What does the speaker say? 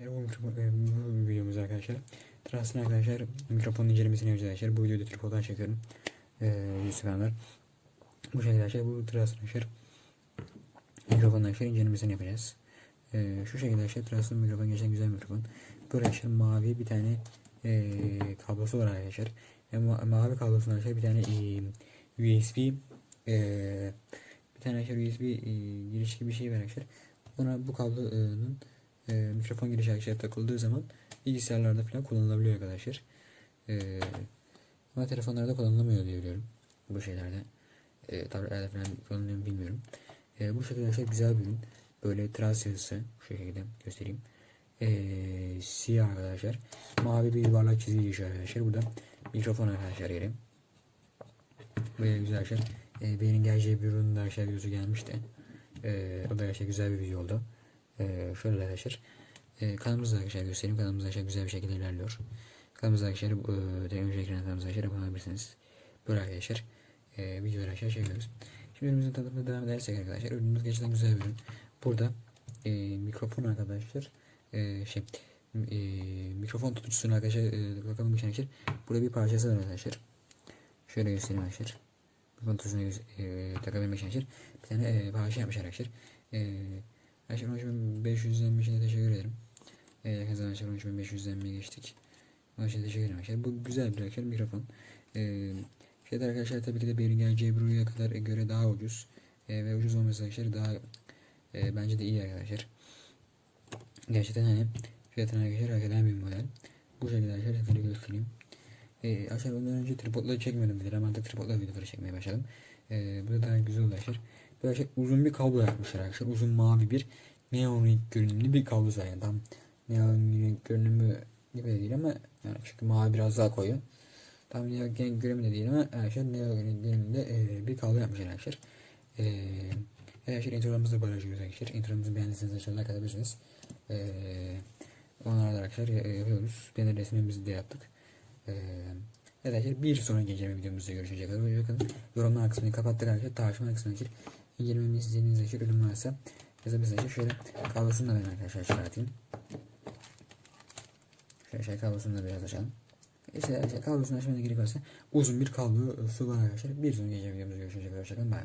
Bu, mikrofon, e, videomuz arkadaşlar. Trans'ın arkadaşlar mikrofonun incelemesini yapacağız arkadaşlar. Bu videoyu da tripod'dan çekiyorum. Ee, Yusuf'lar. Bu şekilde arkadaşlar bu Trans'ın arkadaşlar mikrofonun arkadaşlar incelemesini yapacağız. Ee, şu şekilde arkadaşlar Trans'ın mikrofon gerçekten güzel mikrofon. Böyle arkadaşlar mavi bir tane e, kablosu var arkadaşlar. Ve ma- mavi kablosunda arkadaşlar bir tane e, USB e, bir tane arkadaşlar USB e, giriş gibi bir şey var arkadaşlar. Ona bu kablonun e, mikrofon girişi arkadaşlar takıldığı zaman bilgisayarlarda falan kullanılabiliyor arkadaşlar. E, ama telefonlarda kullanılamıyor diye biliyorum. Bu şeylerde. E, tabletlerde falan kullanılıyor mu bilmiyorum. E, bu şekilde arkadaşlar güzel bir ürün. Böyle trans yazısı şu şekilde göstereyim. E, siyah arkadaşlar. Mavi bir yuvarlak çizgi geçiyor arkadaşlar. Burada mikrofon arkadaşlar yeri. Böyle güzel arkadaşlar. E, benim geleceği bir ürünün arkadaşlar videosu gelmişti. E, o da arkadaşlar güzel bir video oldu. E, şöyle arkadaşlar. E, kanalımızda arkadaşlar göstereyim. Kanalımız arkadaşlar güzel bir şekilde ilerliyor. Kanalımızda arkadaşlar e, teknoloji ekranı kanalımıza arkadaşlar abone olabilirsiniz. Böyle arkadaşlar e, videolar arkadaşlar çekiyoruz. Şimdi ürünümüzün tanıtımına devam edersek arkadaşlar ürünümüz gerçekten güzel bir ürün. Burada e, mikrofon arkadaşlar e, şey e, mikrofon tutucusunu arkadaşlar e, bakalım bir arkadaşlar. Burada bir parçası var arkadaşlar. Şöyle göstereyim arkadaşlar. Mikrofon tutucusunu e, takabilmek için arkadaşlar. Bir tane e, parça yapmış arkadaşlar. E, Arkadaşlar 13500'den bir teşekkür ederim. E, zamanda arkadaşlar 13500'den bir geçtik. Onun için teşekkür ederim arkadaşlar. Bu güzel bir arkadaşlar mikrofon. E, fiyatlar arkadaşlar tabii ki de Behringer Cebru'ya kadar göre daha ucuz. E, ve ucuz olması arkadaşlar daha e, bence de iyi arkadaşlar. Gerçekten hani fiyatına arkadaşlar hak eden bir model. Bu şekilde arkadaşlar şöyle göstereyim. E, arkadaşlar ondan önce tripodla çekmiyordum videoları ama artık tripodla videoları çekmeye başladım. E, bu da daha güzel arkadaşlar. Böyle uzun bir kablo yapmışlar arkadaşlar. Uzun mavi bir neon renk görünümlü bir kablo yani tam neon renk görünümü gibi değil ama yani çünkü mavi biraz daha koyu. Tam neon renk görünümü de değil ama arkadaşlar neon renk görünümde e, bir kablo yapmışlar arkadaşlar. E, arkadaşlar introlarımızı paylaşıyoruz arkadaşlar. İntrolarımızı beğendiyseniz aşağıda like atabilirsiniz. E, onları da arkadaşlar e, yapıyoruz. Kendi resmimizi de yaptık. Eee Evet arkadaşlar bir sonraki gece videomuzda görüşecek. Yorumlar kısmını kapattık arkadaşlar. Tartışma kısmına geçip 20 milyon istediğiniz yaşa ürün varsa yazabilirsiniz. Şöyle kablosunu da ben arkadaşlar çıkartayım. Şöyle şey kablosunu da biraz açalım. İşte şey, kablosunu açmaya gerek varsa uzun bir kablo su var arkadaşlar. Bir sonraki gece videomuzda görüşmek üzere. Hoşçakalın. Bay.